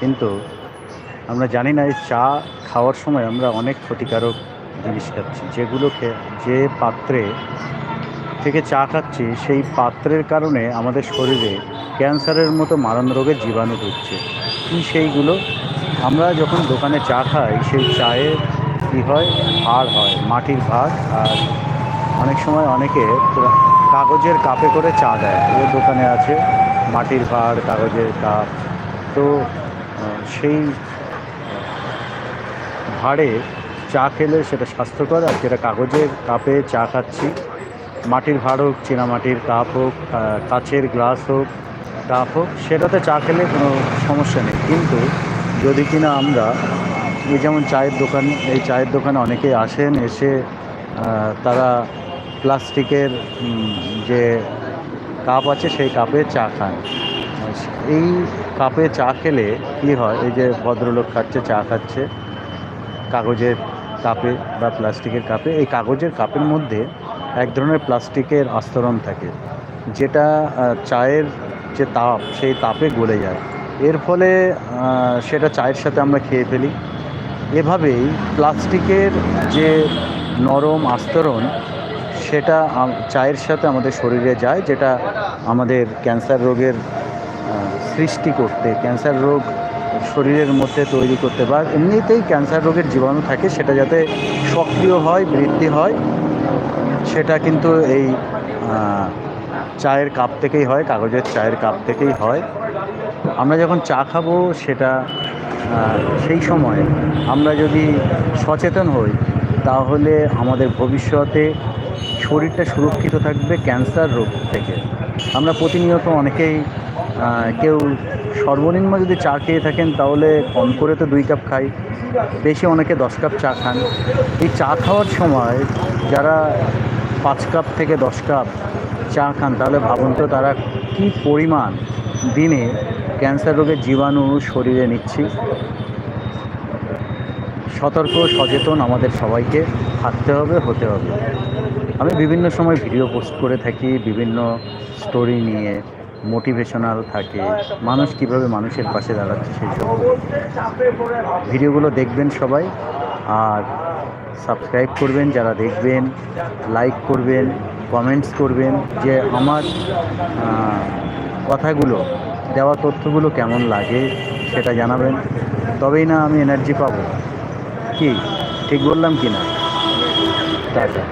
কিন্তু আমরা জানি না এই চা খাওয়ার সময় আমরা অনেক ক্ষতিকারক জিনিস খাচ্ছি। যেগুলোকে যে পাত্রে থেকে চা খাচ্ছি, সেই পাত্রের কারণে আমাদের শরীরে ক্যান্সারের মতো মারণ রোগের জীবাণু ঢুকছে কী সেইগুলো? আমরা যখন দোকানে চা খাই, সেই চায়ে কী হয়? ভাঁড় হয়, মাটির ভাঁড় আর অনেক সময় অনেকে কাগজের কাপে করে চা দেয়। ও দোকানে আছে, মাটির ভাঁড় কাগজের কাপ। তো সেই ভাঁড়ে চা খেলে সেটা স্বাস্থ্যকর, আর যেটা কাগজের কাপে চা খাচ্ছি, মাটির ভাঁড় হোক, চীনামাটির কাপ হোক কাচের গ্লাস হোক কাপ হোক, সেটাতে চা খেলে কোনো সমস্যা নেই। কিন্তু যদি কিনা আমরা, এই যেমন চায়ের দোকান, এই চায়ের দোকানে অনেকেই আসেন, এসে তারা প্লাস্টিকের যে কাপ আছে, সেই কাপে চা খান। এই কাপে চা খেলে কী হয়? এই যে ভদ্রলোক খাচ্ছে, চা খাচ্ছে, কাগজের কাপে বা প্লাস্টিকের কাপে, এই কাগজের কাপের মধ্যে এক ধরনের প্লাস্টিকের আস্তরণ থাকে, যেটা চায়ের যে তাপ, সেই তাপে গলে যায়। এর ফলে সেটা চায়ের সাথে আমরা খেয়ে ফেলি। এভাবেই প্লাস্টিকের যে নরম আস্তরণ, সেটা চায়ের সাথে আমাদের শরীরে যায়, যেটা আমাদের ক্যান্সার রোগের সৃষ্টি করতে, ক্যান্সার রোগ শরীরের মধ্যে তৈরি করতে বা এমনিতেই ক্যান্সার রোগের জীবাণু থাকে, সেটা যাতে সক্রিয় হয়, বৃদ্ধি হয়, সেটা কিন্তু এই চায়ের কাপ থেকেই হয়, কাগজের চায়ের কাপ থেকেই হয়। আমরা যখন চা খাব, সেটা সেই সময় আমরা যদি সচেতন হই, তাহলে আমাদের ভবিষ্যতে শরীরটা সুরক্ষিত থাকবে ক্যান্সার রোগ থেকে। আমরা প্রতিনিয়ত অনেকেই কেউ সর্বনিম্ন যদি চা খেয়ে থাকেন, তাহলে কম করে তো দুই কাপ খাই। বেশি অনেকে দশ কাপ চা খান। এই চা খাওয়ার সময় যারা পাঁচ কাপ থেকে দশ কাপ চা খান, তাহলে ভাবুন তো তারা কী পরিমাণ দিনে ক্যান্সার রোগের জীবাণু শরীরে নিচ্ছি। সতর্ক, সচেতন আমাদের সবাইকে থাকতে হবে, হতে হবে। আমি বিভিন্ন সময় ভিডিও পোস্ট করে থাকি, বিভিন্ন স্টোরি নিয়ে। মোটিভেশনাল থাকে, মানুষ কীভাবে মানুষের পাশে দাঁড়াচ্ছে সেই সব ভিডিওগুলো দেখবেন সবাই, আর সাবস্ক্রাইব করবেন, যারা দেখবেন লাইক করবেন কমেন্টস করবেন যে আমার কথাগুলো, দেওয়া তথ্যগুলো কেমন লাগে সেটা জানাবেন। তবেই না আমি এনার্জি পাবো। কি? ঠিক বললাম কি না? টাটা।